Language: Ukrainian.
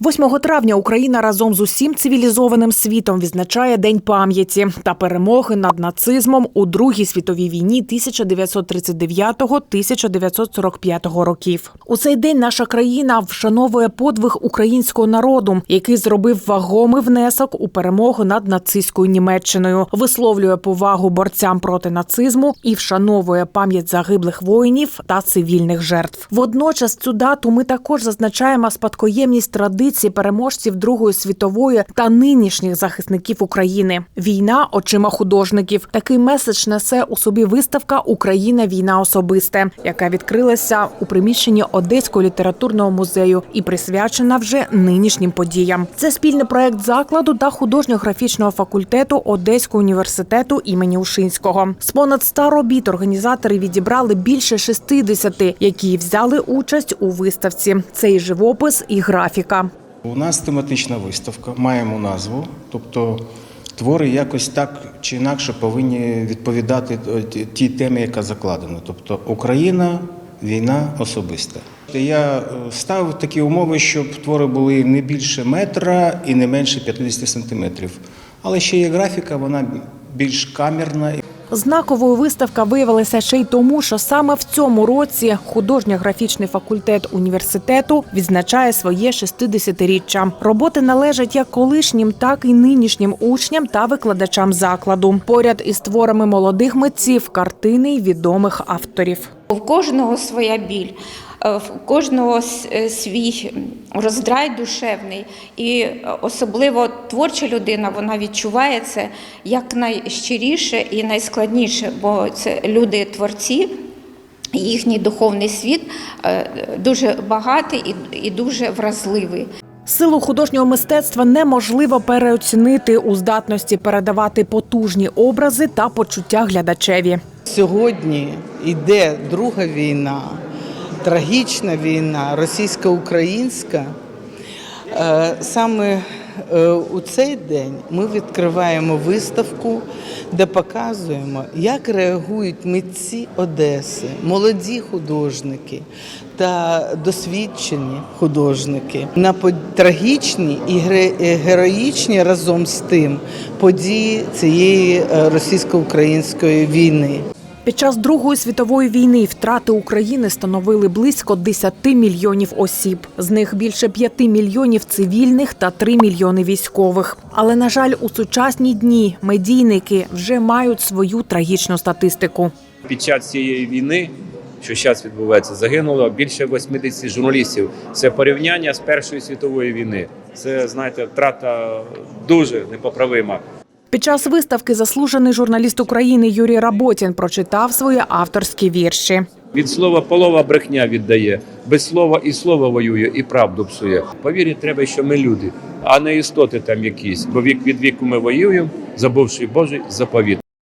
8 травня Україна разом з усім цивілізованим світом відзначає День пам'яті та перемоги над нацизмом у Другій світовій війні 1939-1945 років. У цей день наша країна вшановує подвиг українського народу, який зробив вагомий внесок у перемогу над нацистською Німеччиною, висловлює повагу борцям проти нацизму і вшановує пам'ять загиблих воїнів та цивільних жертв. Водночас цю дату ми також зазначаємо спадкоємність традицій переможців Другої світової та нинішніх захисників України. Війна очима художників. Такий меседж несе у собі виставка Україна війна особисте, яка відкрилася у приміщенні Одеського літературного музею і присвячена вже нинішнім подіям. Це спільний проект закладу та художньо-графічного факультету Одеського університету імені Ушинського. З понад 100 робіт організатори відібрали більше 60, які взяли участь у виставці. Це і живопис, і графіка. У нас тематична виставка, маємо назву, тобто твори якось так чи інакше повинні відповідати е, тій темі, яка закладена. Тобто Україна, війна особиста. Я е, ставив такі умови, щоб твори були не більше метра і не менше 50 сантиметрів. Але ще є графіка, вона більш камерна. Знаковою виставка виявилася ще й тому, що саме в цьому році художньо-графічний факультет університету відзначає своє 60-річчя. Роботи належать як колишнім, так і нинішнім учням та викладачам закладу. Поряд із творами молодих митців, картини й відомих авторів. У кожного своя біль, в кожного е, свій роздрай душевний, і е, особливо творча людина вона відчуває це як найщиріше і найскладніше, бо це люди творці. Їхній духовний світ е, дуже багатий і дуже вразливий. Силу художнього мистецтва неможливо переоцінити у здатності передавати потужні образи та почуття глядачеві. Сьогодні йде друга війна, трагічна війна, російсько-українська. Е, Саме е, у цей день ми відкриваємо виставку, де показуємо, як реагують митці Одеси, молоді художники та досвідчені художники на трагічні і е, героїчні разом з тим події цієї російсько-української війни. Під час Другої світової війни втрати України становили близько 10 мільйонів осіб. З них більше 5 мільйонів цивільних та 3 мільйони військових. Але на жаль, у сучасні дні медійники вже мають свою трагічну статистику. Під час цієї війни, що зараз відбувається, загинуло більше 80 журналістів. Це порівняння з Першої світової війни. Це знаєте, втрата дуже непоправима. Під час виставки заслужений журналіст України Юрій Работін прочитав свої авторські вірші. Від слова полова брехня віддає, без слова і слово воює, і правду псує. Повірити треба, що ми люди, а не істоти там якісь. Бо вік від віку ми воюємо, забувши Божий заповіт.